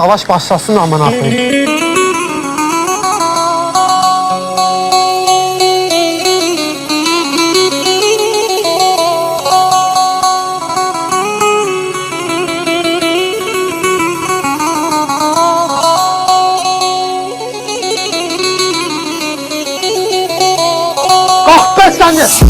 Savaş başlasın amına koyayım. Kalk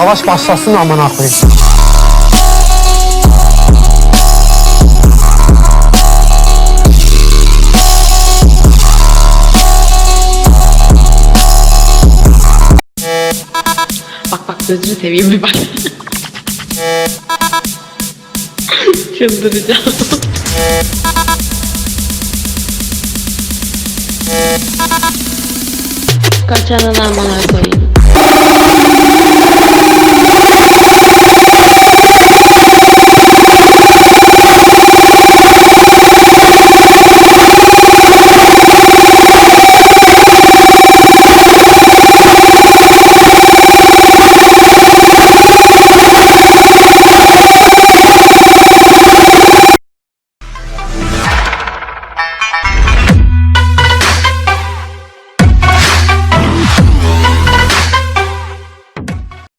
Savaş başlasın amına koyayım. Bak bak gözünü seveyim bir bak. Çıldıracağım. Kaçanın amına koyayım.